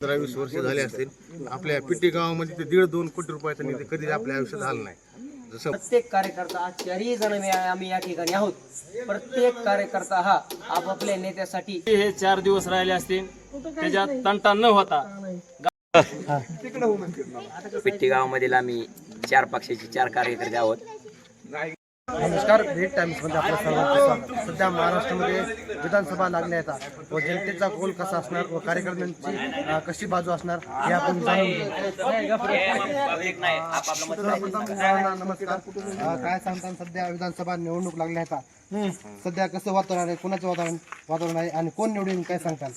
पंधरा वीस वर्ष झाले असतील. आपल्या पिट्टी गावामध्ये ते दीड दोन कोटी रुपयाचा निधी कधी आपल्या आयुष्यात झाला नाही. जसं प्रत्येक कार्यकर्ता आज चारही जण मी आम्ही या ठिकाणी आहोत. प्रत्येक कार्यकर्ता हा आपापल्या नेत्यासाठी हे चार दिवस राहिले असतील. त्याच्यात तंटा न होता. पिट्टी गावामधील आम्ही चार पक्षाचे चार कार्यकर्ते आहोत. नमस्कार भेट टाइम्समध्ये आपलं सर्वांचं स्वागत. सध्या महाराष्ट्रामध्ये विधानसभा लागल्या येतात व जनतेचा कोल कसा असणार व कार्यकर्त्यांची कशी बाजू असणार हे आपण जाणून घेऊ. सर्वांना नमस्कार. अ, काय सांगता सध्या विधानसभा निवडणूक लागल्या आहेत? सध्या कसं वातावरण आहे? कोणाचं वातावरण वातावरण आहे? आणि कोण निवडून? काय सांगताल?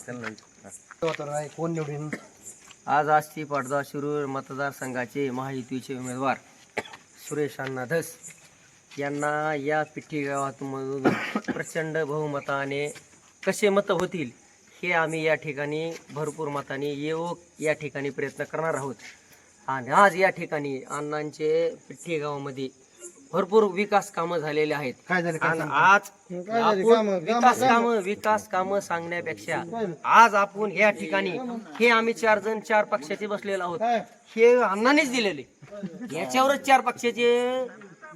वातावरण आहे? कोण निवडून? आज आष्टी पडदा शिरूर मतदारसंघाचे महायुतीचे उमेदवार सुरेश अण्णा धस. यांना या पिठी गावातमधून प्रचंड बहुमताने कसे मतं होतील हे आम्ही या ठिकाणी भरपूर मताने येऊ या ठिकाणी प्रयत्न करणार आहोत. आणि आज या ठिकाणी अण्णांचे पिठी गावामध्ये भरपूर विकास कामं झालेले आहेत. आणि? आज आपण विकास काम विकास काम सांगण्यापेक्षा आज आपण या ठिकाणी हे आम्ही चार जण चार पक्षाचे बसलेलो आहोत. हे अण्णानेच दिलेले. याच्यावरच चार पक्षाचे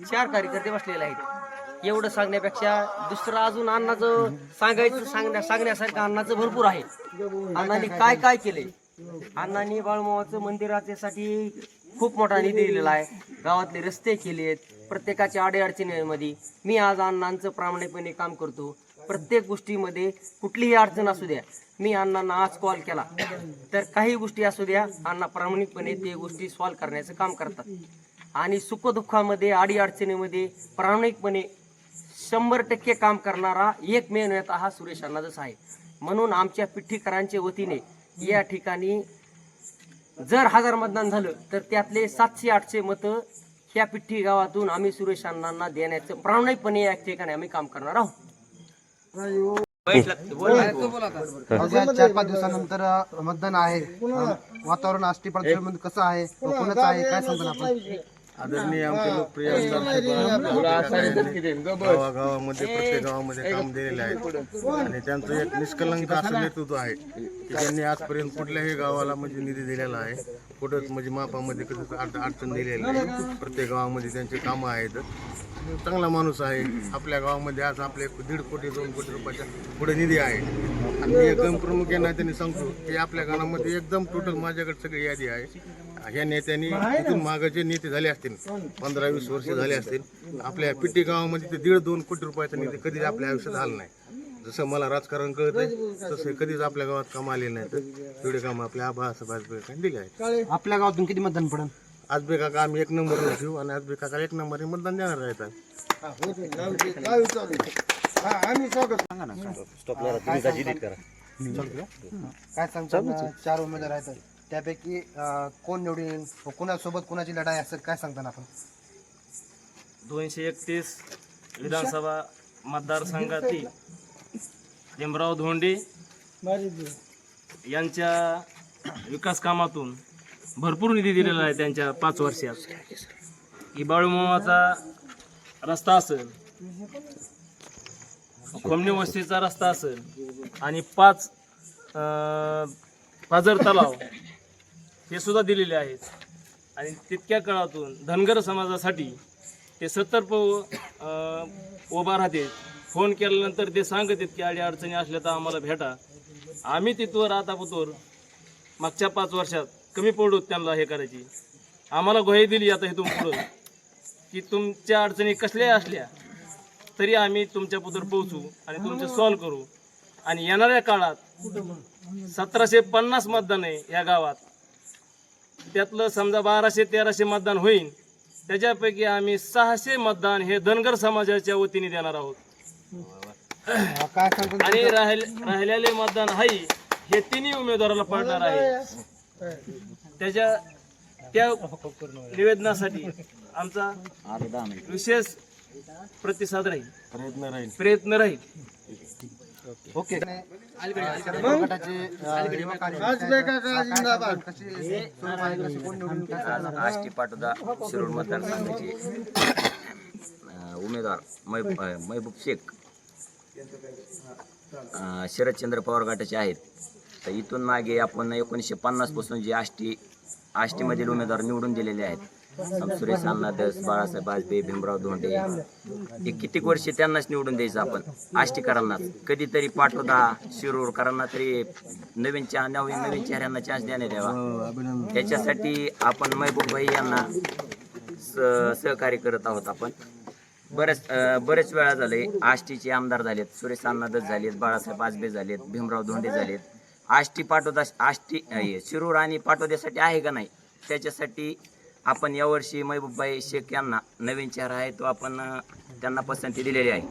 चार कार्यकर्ते बसलेले आहेत. एवढं सांगण्यापेक्षा दुसरं अजून अण्णाचं सांगायचं सांगण्या सांगण्यासारखं अण्णाचं भरपूर आहे. अण्णाने काय काय केले अण्णांनी बाळमावाचं मंदिराच्यासाठी खूप मोठा निधी दिलेला आहे. गावातले रस्ते केले आहेत प्रत्येकाच्या अडीअडचणीमध्ये. मी आज अण्णांचं प्रामाणिकपणे काम करतो. प्रत्येक गोष्टीमध्ये कुठलीही अडचण असू द्या. मी अण्णांना आज कॉल केला. तर काही गोष्टी असू द्या अण्णा प्रामाणिकपणे ते गोष्टी सॉल्व्ह करण्याचं काम करतात. आणि सुखदुःखामध्ये अडीअडचणीमध्ये प्रामाणिकपणे शंभर टक्के काम करणारा एक नेता हा सुरेश अण्णाच आहे. म्हणून आमच्या पिठ्ठीकरांच्या वतीने या ठिकाणी जर हजार मतदान झालं तर त्यातले सातशे आठशे मतं ह्या पिठ्ठी गावातून आम्ही सुरेश अण्णांना देण्याचं प्रामाणिकपणे या ठिकाणी आम्ही काम करणार आहोत. चार पाच दिवसानंतर मतदान आहे. वातावरण आष्टी कसं आहे? कोणाचं आहे? काय सांगतो आपण? आदरणीय आमचे लोकप्रिय आमदार गावागावामध्ये प्रत्येक गावामध्ये काम दिलेले आहे आणि त्यांचं एक निष्कलंक असं नेतृत्व आहे की त्यांनी आजपर्यंत कुठल्याही गावाला म्हणजे निधी दिलेला आहे. कुठंच म्हणजे मापामध्ये अड- अडचण दिलेली नाही प्रत्येक गावामध्ये त्यांची कामं आहेत. चांगला माणूस आहे. आपल्या गावामध्ये आज आपले दीड कोटी दोन कोटी रुपयाच्या पुढे निधी आहे. आणि मी एकदम प्रमुख यांना त्यांनी सांगतो की आपल्या गावामध्ये एकदम टोटल माझ्याकडे सगळी यादी आहे. ह्या नेत्यांनी इथून मागे जे नेते झाले असतील पंधरा वीस वर्ष झाले असतील आपल्या पिट्टी गावामध्ये ते दीड दोन कोटी रुपयाचा निधी कधीच आपल्या आयुष्यात झाला नाही जसं मला राजकारण कळत आहे तसं कधीच आपल्या गावात काम आले नाही तर तेवढे काम आपल्या आबा असं दिले आहे आपल्या गावातून किती मतदान पडेल आज बे काका आम्ही एक नंबर घेऊ आणि आज बे काका एक नंबर मतदान देणार आहेत काय सांगता चार उमेदवार आहेत त्यापैकी अ, कोण निवडून व कोणासोबत कोणाची लढाई असेल काय सांगता आपण? दोनशे एकतीस विधानसभा मतदारसंघातील भीमराव धोंडे यांच्या विकास कामातून भरपूर निधी दिलेला आहे त्यांच्या पाच वर्षात. ही बाळूमामाचा रस्ता असेल खोमणी वस्तीचा रस्ता असेल आणि पाच अं, पाझर तलाव हे सुद्धा दिलेले आहेत. आणि तितक्या काळातून धनगर समाजासाठी ते सत्तर प उभा राहते. फोन केल्यानंतर ते सांगत आहेत की अडी अडचणी असल्या तर आम्हाला भेटा. आम्ही तिथवर आता पुतोर मागच्या पाच वर्षात कमी पडू त्यांना हे करायची. आम्हाला ग्वाही दिली आता इथून पुढं की तुमच्या अडचणी कसल्याही असल्या तरी आम्ही तुमच्या पुढं पोहोचू आणि तुमचे सॉल्व्ह करू. आणि येणाऱ्या काळात सतराशे पन्नास मतदान आहे या गावात. त्यातलं समजा बाराशे तेराशे मतदान होईल त्याच्यापैकी आम्ही सहाशे मतदान हे धनगर समाजाच्या वतीने देणार आहोत. अ, काय सांगता आणि राहिल राहिलेले मतदान आहे हे तिन्ही उमेदवाराला पडणार आहे. त्याच्या त्या निवेदनासाठी आमचा विशेष प्रतिसाद राहील. प्रयत्न राहील. प्रयत्न राहील. ओके. गटाचे अ, युवा कार्यकर्ते कशी स्वरूप आहे, कशी कोण निवडून काय सांगता? आष्टी पाटोदा शिरूर मतदारसंघाचे उमेदवार महबूब शेख. शरदचंद्र पवार गटाचे आहेत. तर इथून मागे आपण एकोणीसशे पन्नासपासून जे आष्टी आष्टीमधील उमेदवार निवडून दिलेले आहेत. सुरेश अण्णादस बाळासाहेब आजबे भीमराव धोंडे. हे कितीक वर्षे त्यांनाच निवडून द्यायचं आपण? आष्टीकरांनाच. कधीतरी पाठवता शिरूरकरांना तरी नवीन चा नवीन नवीन चेहऱ्यांना चान्स देण्यात द्यावा त्याच्यासाठी आपण महबूब भाई यांना स- सहकार्य करत आहोत आपण. बरेच बरेच वेळा झाले. आष्टीचे आमदार झालेत सुरेश अण्णादस झालेत बाळासाहेब बाजबे झालेत भीमराव धोंडे झालेत. आष्टी पाठवता आष्टी शिरूर आणि पाठवद्यासाठी आहे का नाही? त्याच्यासाठी आपण यावर्षी महबूबबाई शेख यांना नवीन चेहरा आहे तो आपण त्यांना पसंती दिलेली आहे.